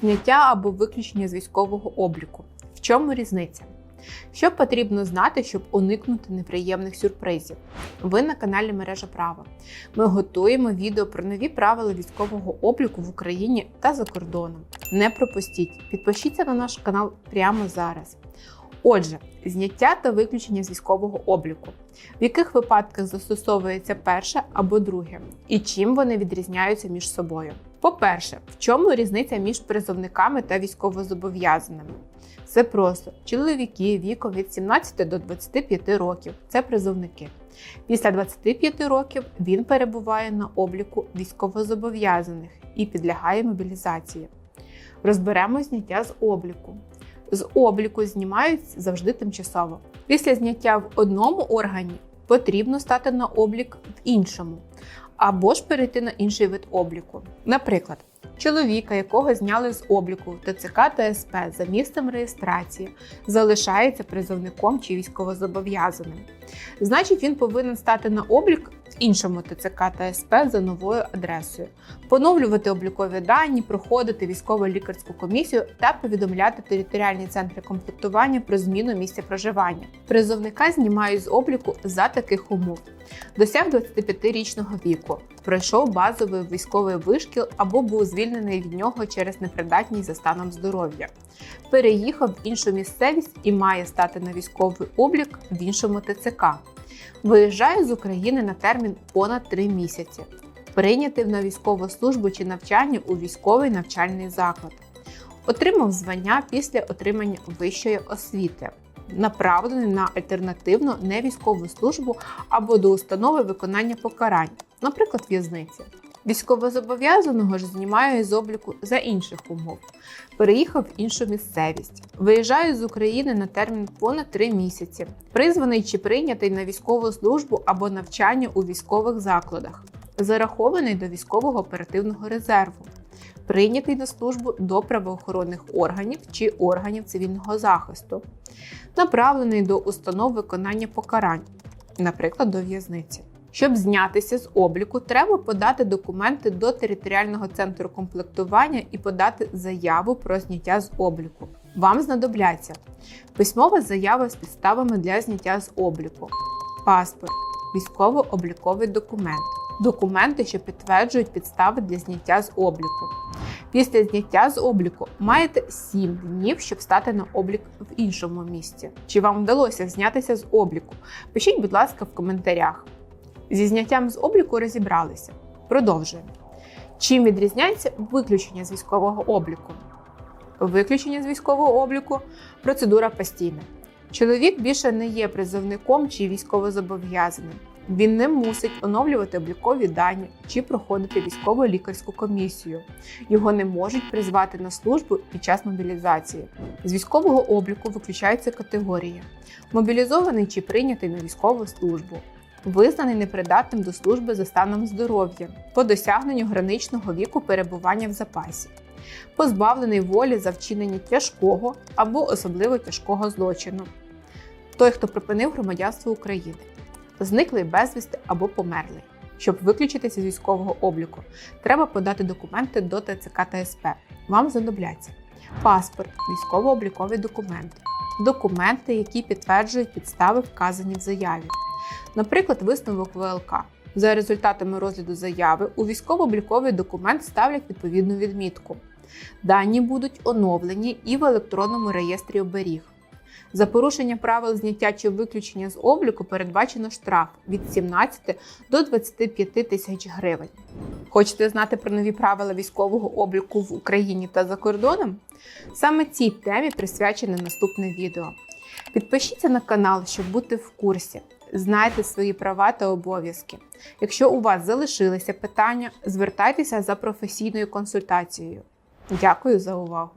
Зняття або виключення з військового обліку. В чому різниця? Що потрібно знати, щоб уникнути неприємних сюрпризів? Ви на каналі Мережа Права. Ми готуємо відео про нові правила військового обліку в Україні та за кордоном. Не пропустіть, підпишіться на наш канал прямо зараз. Отже, зняття та виключення з військового обліку. В яких випадках застосовується перше або друге, і чим вони відрізняються між собою? По-перше, в чому різниця між призовниками та військовозобов'язаними? Це просто чоловіки віком від 17 до 25 років це призовники. Після 25 років він перебуває на обліку військовозобов'язаних і підлягає мобілізації. Розберемо зняття з обліку. З обліку знімають завжди тимчасово. Після зняття в одному органі потрібно стати на облік в іншому, або ж перейти на інший вид обліку. Наприклад, чоловіка, якого зняли з обліку ТЦК та СП за місцем реєстрації, залишається призовником чи військовозобов'язаним. Значить, він повинен стати на облік іншому ТЦК та СП за новою адресою, поновлювати облікові дані, проходити військово-лікарську комісію та повідомляти територіальні центри комплектування про зміну місця проживання. Призовника знімають з обліку за таких умов. Досяг 25-річного віку, пройшов базовий військовий вишкіл або був звільнений від нього через непридатність за станом здоров'я, переїхав в іншу місцевість і має стати на військовий облік в іншому ТЦК. Виїжджає з України на термін понад 3 місяці, прийнятий на військову службу чи навчання у військовий навчальний заклад, отримав звання після отримання вищої освіти, направлений на альтернативну невійськову службу або до установи виконання покарань, наприклад, в'язниці. Військовозобов'язаного ж знімає з обліку за інших умов. Переїхав в іншу місцевість. Виїжджає з України на термін понад 3 місяці. Призваний чи прийнятий на військову службу або навчання у військових закладах. Зарахований до військового оперативного резерву. Прийнятий на службу до правоохоронних органів чи органів цивільного захисту. Направлений до установ виконання покарань, наприклад, до в'язниці. Щоб знятися з обліку, треба подати документи до територіального центру комплектування і подати заяву про зняття з обліку. Вам знадобляться письмова заява з підставами для зняття з обліку, паспорт, військово-обліковий документ, документи, що підтверджують підстави для зняття з обліку. Після зняття з обліку маєте 7 днів, щоб стати на облік в іншому місці. Чи вам вдалося знятися з обліку? Пишіть, будь ласка, в коментарях. Зі зняттям з обліку розібралися. Продовжуємо. Чим відрізняється виключення з військового обліку? Виключення з військового обліку процедура постійна. Чоловік більше не є призовником чи військовозобов'язаним. Він не мусить оновлювати облікові дані чи проходити військово лікарську комісію. Його не можуть призвати на службу під час мобілізації. З військового обліку виключаються категорії: мобілізований чи прийнятий на військову службу, визнаний непридатним до служби за станом здоров'я по досягненню граничного віку перебування в запасі, позбавлений волі за вчинення тяжкого або особливо тяжкого злочину, той, хто припинив громадянство України, зниклий безвісти або померлий. Щоб виключитися з військового обліку, треба подати документи до ТЦК та СП. Вам знадобляться паспорт, військово-облікові документи, документи, які підтверджують підстави, вказані в заяві, наприклад, висновок ВЛК. За результатами розгляду заяви у військово-обліковий документ ставлять відповідну відмітку. Дані будуть оновлені і в електронному реєстрі оберіг. За порушення правил зняття чи виключення з обліку передбачено штраф від 17 до 25 тисяч гривень. Хочете знати про нові правила військового обліку в Україні та за кордоном? Саме цій темі присвячене наступне відео. Підпишіться на канал, щоб бути в курсі. Знайте свої права та обов'язки. Якщо у вас залишилися питання, звертайтеся за професійною консультацією. Дякую за увагу!